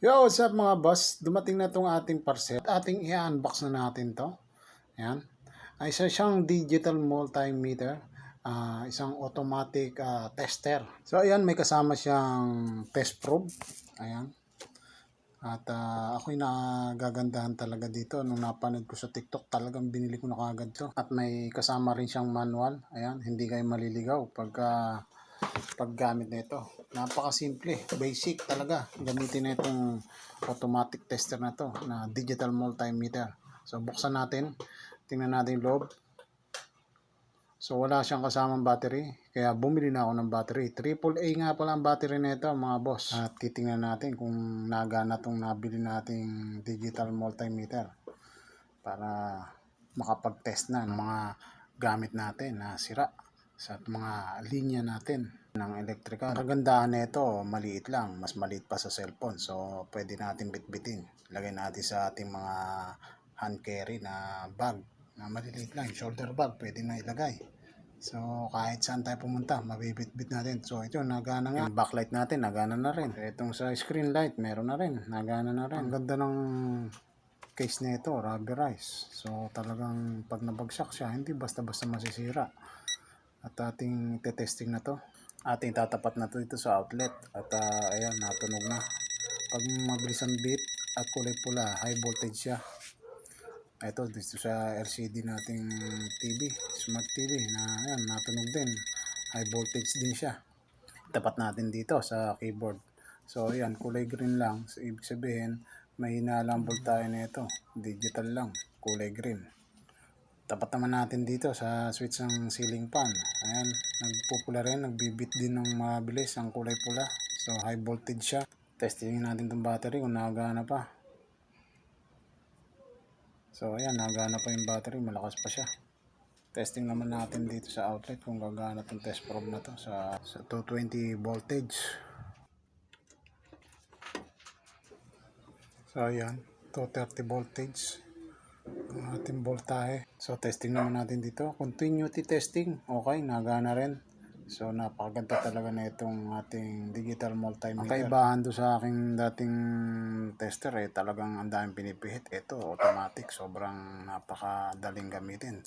Yo, what's up mga boss? Dumating na tong ating parcel. Ating i-unbox na natin to. Ayan. Ay, isa siyang digital multimeter. ah, isang automatic ah, tester. So, ayan, may kasama siyang test probe. Ayan. At ah, ako'y nagagandahan talaga dito. Nung napanood ko sa TikTok, talagang binili ko na kagad to. At may kasama rin siyang manual. Ayan, hindi kayo maliligaw pagka paggamit nito. Napakasimple, basic talaga. Gamitin na itong automatic tester na to na digital multimeter. So buksan natin, tingnan natin yung loob. So wala siyang kasamang battery, kaya bumili na ako ng battery. Triple A nga pala ang battery nito mga boss. At titingnan natin kung nagana tong nabili nating digital multimeter para makapag-test na ng mga gamit natin na sira sa mga linya natin ng electrical. Kagandahan nito, maliit lang, mas maliit pa sa cellphone. So, pwede natin bitbitin. Lagay natin sa ating mga hand carry na bag na maliliit lang, shoulder bag, pwede na ilagay. So, kahit saan tayo pumunta, mabibitbit natin. So, ito, nagana nga. Yung backlight natin, nagana na rin. Itong sa screen light, meron na rin. Nagana na rin. Ang ganda ng case na ito, rubberized. So, talagang pag nabagsak siya, hindi basta-basta masisira. At ating testing na to. Ating tatapat na to dito sa outlet. At ah, ayan, natunog na. Pag mabilis ang beat at kulay pula, high voltage siya. Ito, dito sa LCD nating TV, smart TV na ayan, natunog din. High voltage din siya. Tapat natin dito sa keyboard. So, ayan, kulay green lang. So, ibig sabihin, may lang voltahe na ito. Digital lang, kulay green. Tapat naman natin dito sa switch ng ceiling fan. Ayan, nagpupula rin, nagbibit din ng mabilis ang kulay pula. So high voltage siya. Testingin natin itong battery kung nagana pa. So ayan, nagana pa yung battery, malakas pa siya. Testing naman natin dito sa outlet kung gagana itong test probe na to sa, sa 220 voltage. So ayan, 230 voltage ang ating voltahe. So, testing naman natin dito. Continuity testing. Okay, nagana rin. So, napakaganda talaga na itong ating digital multimeter. Ang kaibahan doon sa aking dating tester eh, talagang ang daming pinipihit. Ito, automatic. Sobrang napakadaling gamitin.